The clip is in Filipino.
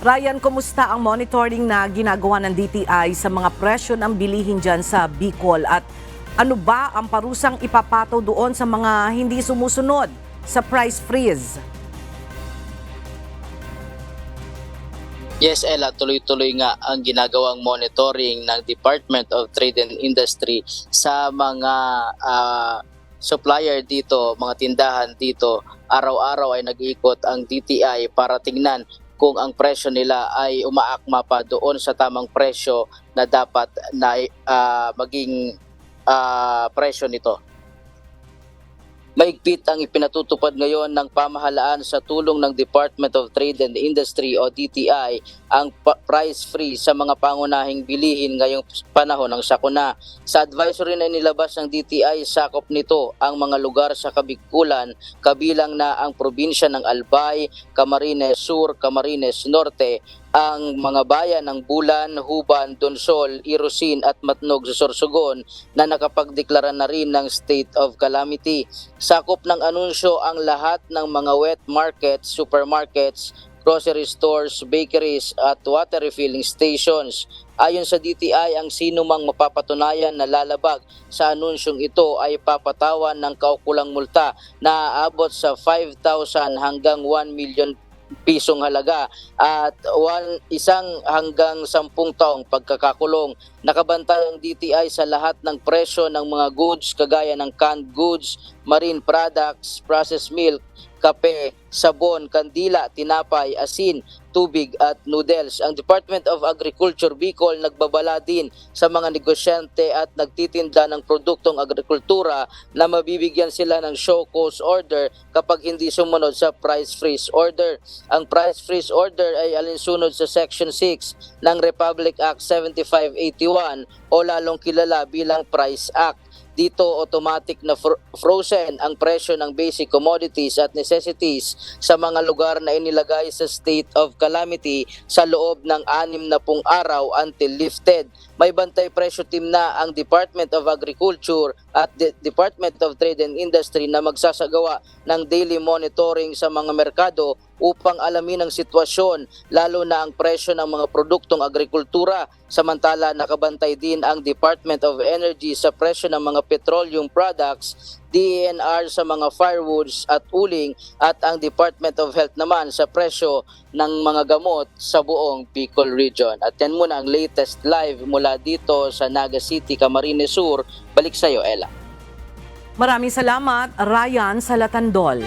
Ryan, kumusta ang monitoring na ginagawa ng DTI sa mga presyo ng bilihin dyan sa Bicol? At ano ba ang parusang ipapato doon sa mga hindi sumusunod sa price freeze? Yes, Ella, tuloy-tuloy nga ang ginagawang monitoring ng Department of Trade and Industry sa mga ah, supplier dito, mga tindahan dito. Araw-araw ay nag-iikot ang DTI para tingnan kung ang presyo nila ay umaakma pa doon sa tamang presyo na dapat na ah, maging ah, presyo nito. Maigpit ang ipinatutupad ngayon ng pamahalaan sa tulong ng Department of Trade and Industry o DTI ang price free sa mga pangunahing bilihin ngayong panahon ng sakuna. Sa advisory na nilabas ng DTI, sakop nito ang mga lugar sa Kabikulan kabilang na ang probinsya ng Albay, Camarines Sur, Camarines Norte, ang mga bayan ng Bulan, Huban, Donsol, Irosin at Matnog sa Sorsogon na nakapagdeklara na rin ng state of calamity. Sakop ng anunsyo ang lahat ng mga wet markets, supermarkets, grocery stores, bakeries at water refilling stations. Ayon sa DTI, ang sino mang mapapatunayan na lalabag sa anunsyong ito ay papatawan ng kaukulang multa na aabot sa 5,000 hanggang 1 million pisong halaga at one, isang hanggang sampung taong pagkakakulong. Nakabantay ang DTI sa lahat ng presyo ng mga goods kagaya ng canned goods, marine products, processed milk, kape, sabon, kandila, tinapay, asin, tubig at noodles. Ang Department of Agriculture Bicol nagbabala din sa mga negosyante at nagtitinda ng produktong agrikultura na mabibigyan sila ng show cause order kapag hindi sumunod sa price freeze order. Ang price freeze order ay alinsunod sa Section 6 ng Republic Act 7581 o lalong kilala bilang Price Act. Dito automatic na fro- frozen ang presyo ng basic commodities at necessities sa mga lugar na inilagay sa state of calamity sa loob ng anim na pung araw until lifted. May bantay presyo team na ang Department of Agriculture at the Department of Trade and Industry na magsasagawa ng daily monitoring sa mga merkado upang alamin ang sitwasyon lalo na ang presyo ng mga produktong agrikultura samantala nakabantay din ang Department of Energy sa presyo ng mga petroleum products DENR sa mga firewoods at uling at ang Department of Health naman sa presyo ng mga gamot sa buong Bicol Region. At yan muna ang latest live mula dito sa Naga City, Camarines Sur. Balik sa iyo, Ella. Maraming salamat, Ryan Salatandol.